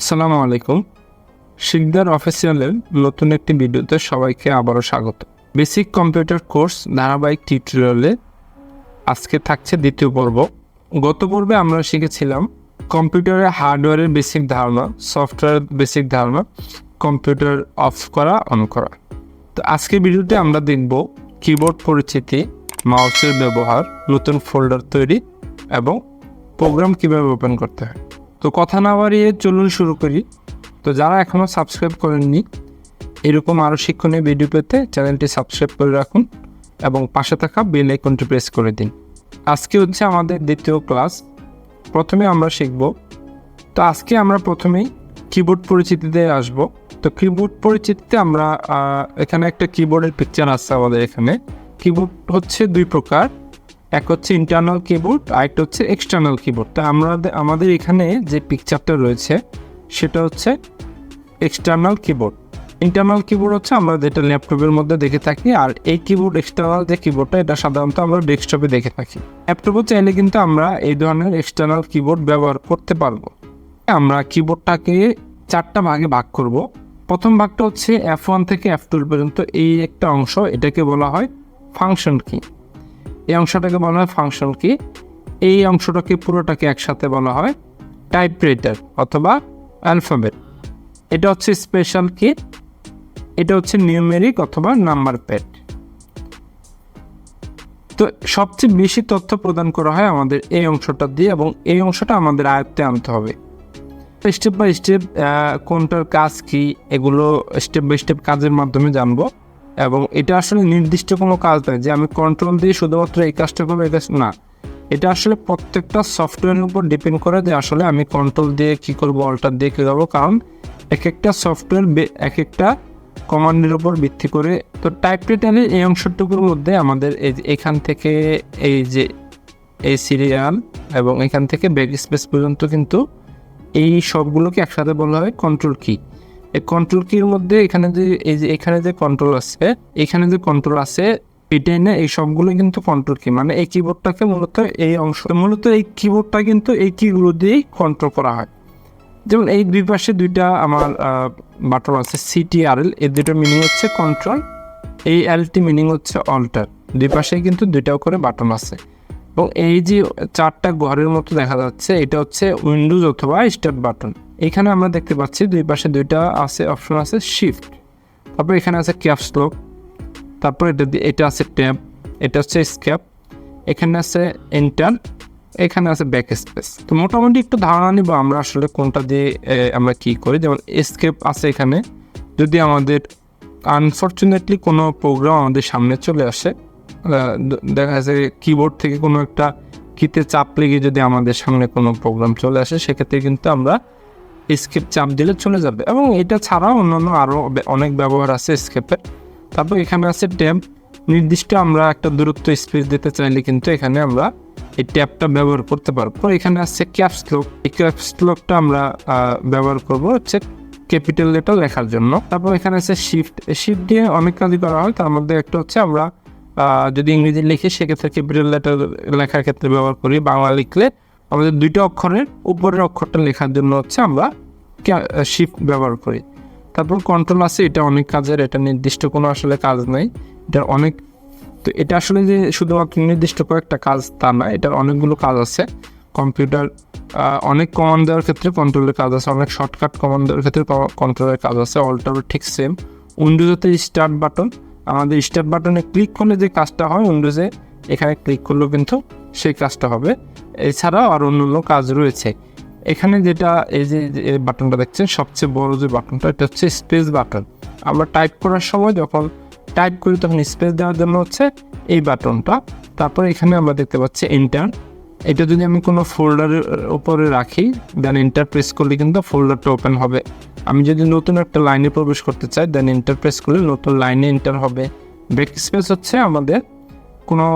আসসালামু আলাইকুম। শিকদার অফিসিয়ালের নতুন একটি ভিডিওতে সবাইকে আবারও স্বাগত। বেসিক কম্পিউটার কোর্স ধারাবাহিক টিউটোরিয়ালে আজকে থাকছে দ্বিতীয় পর্ব। গত পর্বে আমরা শিখেছিলাম কম্পিউটারের হার্ডওয়্যারের বেসিক ধারণা সফটওয়্যারের বেসিক ধারণা, কম্পিউটার অফ করা, অন করা। তো আজকের ভিডিওতে আমরা দেখব কিবোর্ড পরিচিতি, মাউসের ব্যবহার, নতুন ফোল্ডার তৈরি এবং প্রোগ্রাম কীভাবে ওপেন করতে হয়। তো কথা না বাড়িয়ে চলুন শুরু করি। তো যারা এখনও সাবস্ক্রাইব করেননি, এরকম আরও শিক্ষণীয় ভিডিও পেতে চ্যানেলটি সাবস্ক্রাইব করে রাখুন এবং পাশে থাকা বেল আইকনটি প্রেস করে দিন। আজকে হচ্ছে আমাদের দ্বিতীয় ক্লাস প্রথমে আমরা শিখব, তো আজকে আমরা প্রথমেই কিবোর্ড পরিচিতিতে আসব। তো কিবোর্ড পরিচিতিতে আমরা এখানে একটা কিবোর্ডের পিকচার আসছে আমাদের এখানে। কিবোর্ড হচ্ছে দুই প্রকার। এক হচ্ছে ইন্টারনাল কিবোর্ড আর একটা হচ্ছে এক্সটার্নাল কিবোর্ড তা আমরা আমাদের এখানে যে পিকচারটা রয়েছে, সেটা হচ্ছে এক্সটার্নাল কিবোর্ড ইন্টারনাল কিবোর্ড হচ্ছে আমরা যেটা ল্যাপটপের মধ্যে দেখে থাকি, আর এই কিবোর্ড এক্সটার্নাল যে কিবোর্ডটা এটা সাধারণত আমরা ডেস্কটপে দেখে থাকি। ল্যাপটপে চাইলে কিন্তু আমরা এই ধরনের এক্সটার্নাল কিবোর্ড ব্যবহার করতে পারব। আমরা কিবোর্ডটাকে চারটা ভাগে ভাগ করব। প্রথম ভাগটা হচ্ছে এফ ওয়ান থেকে এফ টু পর্যন্ত এই একটা অংশ, এটাকে বলা হয় ফাংশন কি এই অংশটাকে বলা হয় ফাংশন কি এই অংশটাকে পুরোটাকে একসাথে বলা হয় টাইপ রেটার অথবা অ্যালফাবেট এটা হচ্ছে স্পেশাল কি এটা হচ্ছে নিউমেরিক অথবা নাম্বার প্যাড তো সবচেয়ে বেশি তথ্য প্রদান করা হয় আমাদের এই অংশটা দিয়ে এবং এই অংশটা আমাদের আয়ত্তে আনতে হবে। স্টেপ বাই স্টেপ কোনটার কাজ কি, এগুলো স্টেপ বাই স্টেপ কাজের মাধ্যমে জানব। এবং এটা আসলে নির্দিষ্ট কোনো কাজ নয় যে আমি কন্ট্রোল দিয়ে শুধুমাত্র এই কাজটা করব, এই কাজ না। এটা আসলে প্রত্যেকটা সফটওয়্যারের উপর ডিপেন্ড করে যে আসলে আমি কন্ট্রোল দিয়ে কী করব অল্টার দিয়ে কী করব, কারণ এক একটা সফটওয়্যার এক একটা কমান্ডের উপর ভিত্তি করে। তো টাইপ রেটারের এই অংশটুকুর মধ্যে আমাদের এই এখান থেকে এই যে এই সিরিয়াল এবং এখান থেকে ব্যাক স্পেস পর্যন্ত কিন্তু এই সবগুলোকে একসাথে বলা হয় কন্ট্রোল কি এই কন্ট্রোল কির মধ্যে এখানে যে, এই যে এখানে যে কন্ট্রোল আছে, এখানে যে কন্ট্রোল আছে এটাই এই সবগুলো কিন্তু কন্ট্রোল কি মানে এই কিবোর্ডটাকে মূলত এই অংশ, মূলত এই কিবোর্ডটা কিন্তু এই কিগুলো দিয়েই কন্ট্রোল করা হয়। যেমন এই দুই পাশে দুইটা আমার বাটন আছে সিটিআরএল এর দুটো মিনিং হচ্ছে কন্ট্রোল এই এলটি মিনিং হচ্ছে অল্টার দুই পাশে কিন্তু দুইটাও করে বাটন আছে। এবং এই যে চারটা ঘরের মতো দেখা যাচ্ছে, এটা হচ্ছে উইন্ডোজ অথবা স্টার্ট বাটন এখানে আমরা দেখতে পাচ্ছি দুই পাশে দুইটা আছে অপশন আছে শিফট তারপর এখানে আছে ক্যাপস লক তারপর এটা এটা আছে ট্যাব এটা হচ্ছে স্ক্যাপ এখানে আছে এন্টার এখানে আছে ব্যাক স্পেস তো মোটামুটি একটু ধারণা নিব আমরা আসলে কোনটা দিয়ে আমরা কি করি। যেমন স্কেপ আছে এখানে। যদি আমাদের আনফর্চুনেটলি কোনো প্রোগ্রাম আমাদের সামনে চলে আসে দেখা যাচ্ছে কিবোর্ড থেকে কোনো একটা কিতে চাপ লেগে যদি আমাদের সামনে কোনো প্রোগ্রাম চলে আসে, সেক্ষেত্রে কিন্তু আমরা স্কেপ চাপ দিলে চলে যাবে। এবং এটা ছাড়াও অন্যান্য আরও অনেক ব্যবহার আছে স্কেপের তারপর এখানে আছে ট্যাব নির্দিষ্ট আমরা একটা দূরত্ব স্পেস দিতে চাইলে কিন্তু এখানে আমরা এই ট্যাবটা ব্যবহার করতে পারব। এখানে আছে ক্যাপস লক এই ক্যাপস লকটা আমরা ব্যবহার করব হচ্ছে ক্যাপিটাল লেটার লেখার জন্য। তারপর এখানে আছে শিফট শিফট দিয়ে অনেক কাজই করা হয়। তার মধ্যে একটা হচ্ছে আমরা যদি ইংরেজি লিখি, সেক্ষেত্রে ক্যাপিটাল লেটার লেখার ক্ষেত্রে ব্যবহার করি। বাংলা লিখলে আমাদের দুইটা অক্ষরের উপরের অক্ষরটা লেখার জন্য হচ্ছে আমরা শিফট ব্যবহার করি। তারপর কন্ট্রোল আছে, এটা অনেক কাজের, এটা নির্দিষ্ট কোনো আসলে কাজ নেই। এটার অনেক, তো এটা আসলে যে শুধুমাত্র নির্দিষ্ট কয়েকটা কাজ তা না, এটার অনেকগুলো কাজ আছে। কম্পিউটার অনেক কমান্ড দেওয়ার ক্ষেত্রে কন্ট্রোলের কাজ আছে, অনেক শর্টকাট কমান্ড দেওয়ার ক্ষেত্রে কন্ট্রোলের কাজ আছে অল্টারও ঠিক সেম উইন্ডোজেতে স্টার্ট বাটন আমাদের স্টার্ট বাটনে ক্লিক করলে যে কাজটা হয় উইন্ডোজে এখানে ক্লিক করলেও কিন্তু সেই কাজটা হবে। এছাড়াও আর অন্য অন্য কাজ রয়েছে। এখানে যেটা, এই যে বাটনটা দেখছেন, সবচেয়ে বড় যে বাটনটা এটা হচ্ছে স্পেস বাটন আমরা টাইপ করার সময় যখন টাইপ করি, তখন স্পেস দেওয়ার জন্য হচ্ছে এই বাটনটা তারপর এখানে আমরা দেখতে পাচ্ছি এন্টার এটা যদি আমি কোনো ফোল্ডারের উপরে রাখি দেন এন্টার প্রেস করলে কিন্তু ফোল্ডারটা ওপেন হবে। আমি যদি নতুন একটা লাইনে প্রবেশ করতে চাই দেন এন্টার প্রেস করলে নতুন লাইনে এন্টার হবে। ব্যাক স্পেস হচ্ছে আমাদের কোনো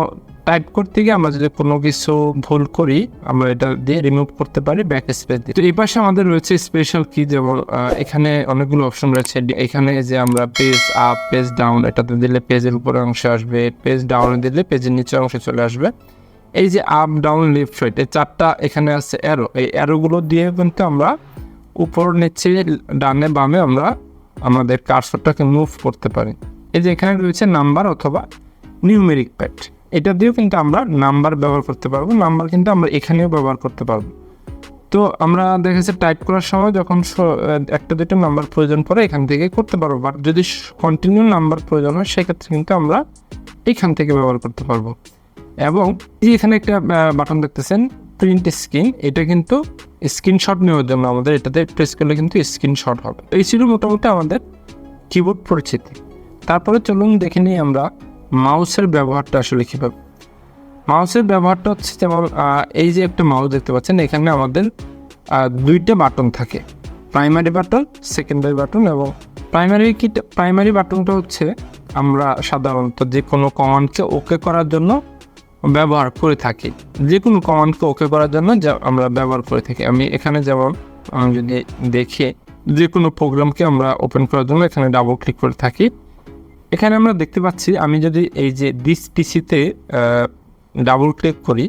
টাইপ করতে গিয়ে আমরা যদি কোনো কিছু ভুল করি, আমরা এটা দিয়ে রিমুভ করতে পারি ব্যাক স্পেস দিয়ে। তো এই পাশে আমাদের রয়েছে স্পেশাল কি যেমন এখানে অনেকগুলো অপশন রয়েছে। এখানে যে আমরা পেজ আপ পেজ ডাউন এটাতে দিলে পেজের উপরে অংশে আসবে। পেজ ডাউনে দিলে পেজের নিচে অংশে চলে আসবে। এই যে আপ ডাউন লেফট রাইট এই চারটা এখানে আছে অ্যারো এই অ্যারোগুলো দিয়ে কিন্তু আমরা উপর, নিচে, ডানে, বামে আমরা, আমাদের কার্সরটাকে মুভ করতে পারি। এই যে এখানে রয়েছে নাম্বার অথবা নিউমেরিক প্যাড এটা দিয়েও কিন্তু আমরা নাম্বার ব্যবহার করতে পারব। নাম্বার কিন্তু আমরা এখানেও ব্যবহার করতে পারব। তো আমরা দেখেছি টাইপ করার সময় যখন একটা দুটো নাম্বার প্রয়োজন পড়ে এখান থেকে করতে পারব। বাট যদি কন্টিনিউ নাম্বার প্রয়োজন হয়, সেক্ষেত্রে কিন্তু আমরা এখান থেকে ব্যবহার করতে পারব। এবং এখানে একটা বাটন দেখতেছেন প্রিন্ট স্ক্রিন এটা কিন্তু স্ক্রিনশট নেওয়ার জন্য আমাদের। এটাতে প্রেস করলে কিন্তু স্ক্রিনশট হবে। এই ছিল মোটামুটি আমাদের কিবোর্ড পরিচিতি। তারপরে চলুন দেখে নিই আমরা মাউসের ব্যবহারটা আসলে কীভাবে? মাউসের ব্যবহারটা হচ্ছে যেমন এই যে একটা মাউস দেখতে পাচ্ছেন, এখানে আমাদের দুইটা বাটন থাকে। প্রাইমারি বাটন সেকেন্ডারি বাটন এবং প্রাইমারি কি প্রাইমারি বাটনটা হচ্ছে আমরা সাধারণত যে কোনো কমান্ডকে ওকে করার জন্য ব্যবহার করে থাকি। যে কোনো কমান্ডকে ওকে করার জন্য যা আমরা ব্যবহার করে থাকি। আমি এখানে যেমন, আমি যদি দেখি, যে কোনো প্রোগ্রামকে আমরা ওপেন করার জন্য এখানে ডাবল ক্লিক করে থাকি। এখানে আমরা দেখতে পাচ্ছি, আমি যদি এই যে দিস পিসিতে ডাবল ক্লিক করি,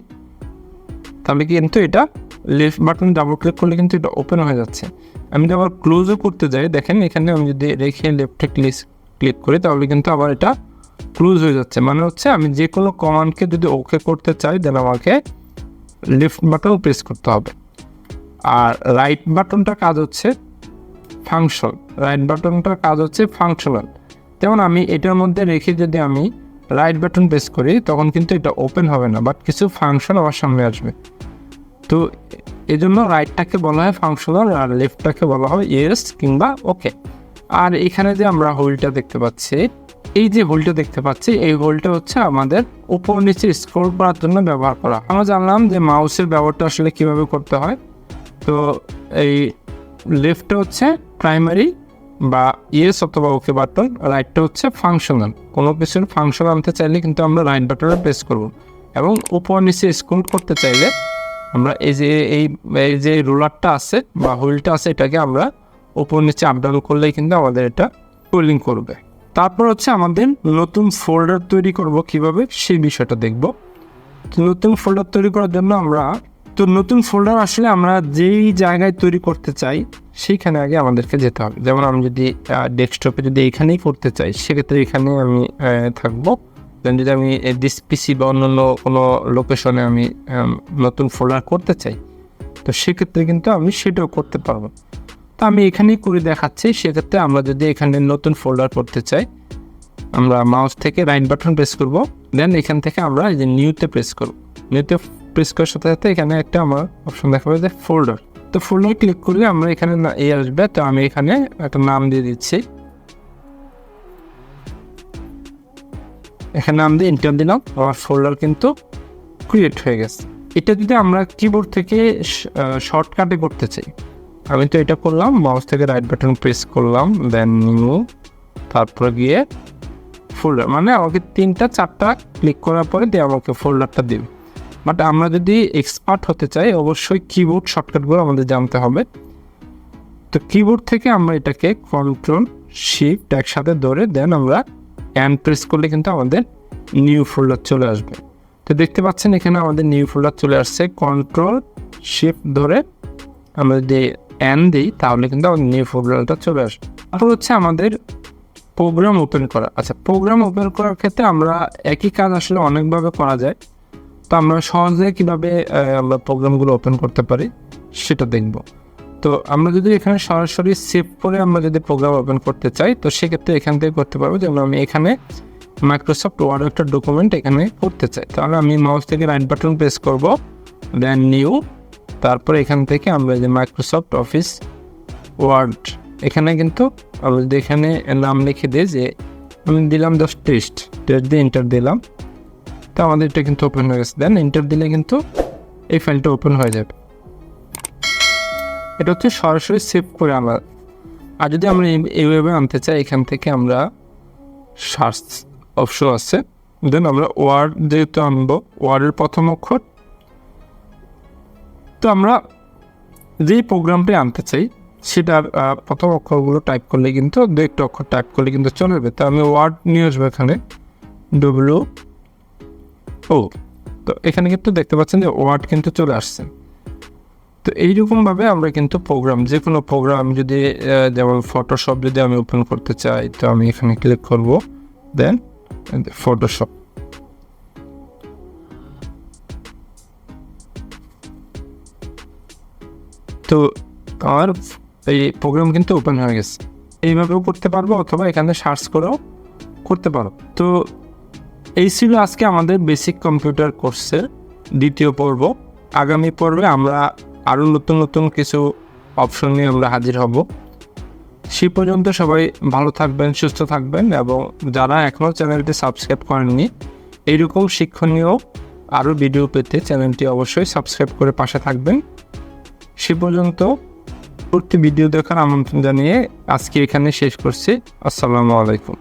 তাহলে কিন্তু এটা লেফট বাটন ডাবল ক্লিক করলে কিন্তু এটা ওপেন হয়ে যাচ্ছে। আমি যদি আবার ক্লোজও করতে যাই, দেখেন এখানে আমি যদি রেখে লেফটে ক্লিক ক্লিক করি, তাহলে কিন্তু আবার এটা ক্লোজ হয়ে যাচ্ছে। মানে হচ্ছে আমি যে কোনো কমান্ডকে যদি ওকে করতে চাই দেন আমাকে লেফট বাটন প্রেস করতে হবে। আর রাইট বাটনটা কাজ হচ্ছে ফাংশন রাইট বাটনটার কাজ হচ্ছে ফাংশনাল যেমন আমি এটার মধ্যে রেখে যদি আমি রাইট বাটন প্রেস করি, তখন কিন্তু এটা ওপেন হবে না বাট কিছু ফাংশন আমার সামনে আসবে। তো এই জন্য রাইটটাকে বলা হয় ফাংশনাল আর লেফটটাকে বলা হয় ইয়েস কিংবা ওকে আর এখানে যে আমরা হোলটা দেখতে পাচ্ছি, এই যে হোলটা দেখতে পাচ্ছি, এই হোলটা হচ্ছে আমাদের উপর নিচে স্ক্রল করার জন্য ব্যবহার করা। আমরা জানলাম যে মাউসের ব্যবহারটা আসলে কীভাবে করতে হয়। তো এই লেফটটা হচ্ছে প্রাইমারি বা ইয়েস অথবা ওকে বাটন, রাইটটা হচ্ছে ফাংশনাল কোনো কিছুর ফাংশন আনতে চাইলে কিন্তু আমরা রাইট বাটনে প্রেস করব এবং উপর নিচে স্ক্রল করতে চাইলে আমরা এই যে, এই এই যে রোলারটা আছে বা হুইলটা আছে, এটাকে আমরা উপর নিচে আপ ডাউন করলেই কিন্তু আমাদের এটা স্ক্রোলিং করবে। তারপর হচ্ছে আমাদের নতুন ফোল্ডার তৈরি করব কীভাবে, সেই বিষয়টা দেখব। তো নতুন ফোল্ডার তৈরি করার জন্য আমরা, তো নতুন ফোল্ডার আসলে আমরা যেই জায়গায় তৈরি করতে চাই সেইখানে আগে আমাদেরকে যেতে হবে। যেমন আমি যদি ডেস্কটপে যদি এইখানেই করতে চাই, সেক্ষেত্রে এখানে আমি থাকব। দেন যদি আমি ডিস পিসি বা অন্যান্য কোনো লোকেশনে আমি নতুন ফোল্ডার করতে চাই, তো সেক্ষেত্রে কিন্তু আমি সেটাও করতে পারব। তো আমি এখানেই করে দেখাচ্ছি, সেক্ষেত্রে আমরা যদি এখানে নতুন ফোল্ডার করতে চাই, আমরা মাউস থেকে রাইট বাটন প্রেস করব। দেন এখান থেকে আমরা এই যে নিউতে প্রেস করব। নিউতে প্রেস করার সাথে সাথে এখানে একটা আমার অপশন দেখাবে যে ফোল্ডার তো ফোল্ডার ক্লিক করলে আমরা এখানে এই আসবে। তো আমি এখানে একটা নাম দিয়ে দিচ্ছি। এখানে নাম দিয়ে ইন্টার দিলাম। আমার ফোল্ডার কিন্তু ক্রিয়েট হয়ে গেছে। এটা যদি আমরা কিবোর্ড থেকে শর্টকাটে করতে চাই, আমি তো এটা করলাম মাউস থেকে রাইট বাটন প্রেস করলাম দেন নিউ তারপরে গিয়ে ফোল্ডার মানে আমাকে তিনটা, চারটা ক্লিক করার পরে দিয়ে আমাকে ফোল্ডারটা দিবে। বাট আমরা যদি এক্সপার্ট হতে চাই, অবশ্যই কিবোর্ড শর্টকাটগুলো আমাদের জানতে হবে। তো কিবোর্ড থেকে আমরা এটাকে কন্ট্রোল শিফট একসাথে ধরে দেন আমরা অ্যান্ড প্রেস করলে কিন্তু আমাদের নিউ ফোল্ডার চলে আসবে। তো দেখতে পাচ্ছেন এখানে আমাদের নিউ ফোল্ডার চলে আসছে। কন্ট্রোল শিফট ধরে আমরা যদি অ্যান দিই, তাহলে কিন্তু আমাদের নিউ ফোল্ডারটা চলে আসবে। তারপর হচ্ছে আমাদের প্রোগ্রাম ওপেন করা। আচ্ছা প্রোগ্রাম ওপেন করার ক্ষেত্রে আমরা একই কাজ আসলে অনেকভাবে করা যায়। তো আমরা সহজে কীভাবে আমরা প্রোগ্রামগুলো ওপেন করতে পারি সেটা দেখব। তো আমরা যদি এখানে সরাসরি সেভ করে আমরা যদি প্রোগ্রাম ওপেন করতে চাই, তো সেক্ষেত্রে এখান থেকে করতে পারব যেমন আমি এখানে মাইক্রোসফট ওয়ার্ড একটা ডকুমেন্ট এখানে করতে চাই। তাহলে আমি মাউস থেকে রাইট বাটন প্রেস করব দেন নিউ তারপর এখান থেকে আমরা যে মাইক্রোসফট অফিস ওয়ার্ড এখানে কিন্তু আমরা যদি এখানে নাম লিখে দিই যে, আমি দিলাম জাস্ট টেস্ট টেস্ট দিয়ে এন্টার দিলাম। তো আমাদের এটা কিন্তু ওপেন হয়ে গেছে। দেন এন্টার দিলে কিন্তু এই ফাইলটা ওপেন হয়ে যাবে। এটা হচ্ছে সরাসরি সেভ করে আমরা আর যদি আমরা এই- এইভাবে আনতে চাই, এখান থেকে আমরা সার্চ অপশন আছে। দেন আমরা ওয়ার্ড যেহেতু আনব ওয়ার্ডের প্রথম অক্ষর। তো আমরা যেই প্রোগ্রামটি আনতে চাই, সেটার প্রথম অক্ষরগুলো টাইপ করলে কিন্তু, দু একটা অক্ষর টাইপ করলে কিন্তু চলে যাবে। তো আমি ওয়ার্ড নিয়ে আসব এখানে ডব্লিউ ও, তো এখানে কিন্তু দেখতে পাচ্ছেন যে ওয়ার্ড কিন্তু চলে আসছে। তো এইরকমভাবে আমরা কিন্তু প্রোগ্রাম যে কোনো প্রোগ্রাম যদি যেমন ফটোশপ যদি আমি ওপেন করতে চাই, তো আমি এখানে ক্লিক করব দেন ফটোশপ তো আমার এই প্রোগ্রাম কিন্তু ওপেন হয়ে গেছে। এইভাবেও করতে পারব অথবা এখানে সার্চ করেও করতে পারো। তো এই ছিল আজকে আমাদের বেসিক কম্পিউটার কোর্সের দ্বিতীয় পর্ব। আগামী পর্বে আমরা আরও নতুন নতুন কিছু অপশন নিয়ে আমরা হাজির হব। সে পর্যন্ত সবাই ভালো থাকবেন, সুস্থ থাকবেন এবং যারা এখনও চ্যানেলটি সাবস্ক্রাইব করেননি, এইরকম শিক্ষণীয় আরও ভিডিও পেতে চ্যানেলটি অবশ্যই সাবস্ক্রাইব করে পাশে থাকবেন। সে পর্যন্ত পরবর্তী ভিডিও দেখার আমন্ত্রণ জানিয়ে আজকে এখানে শেষ করছি। আসসালামু আলাইকুম।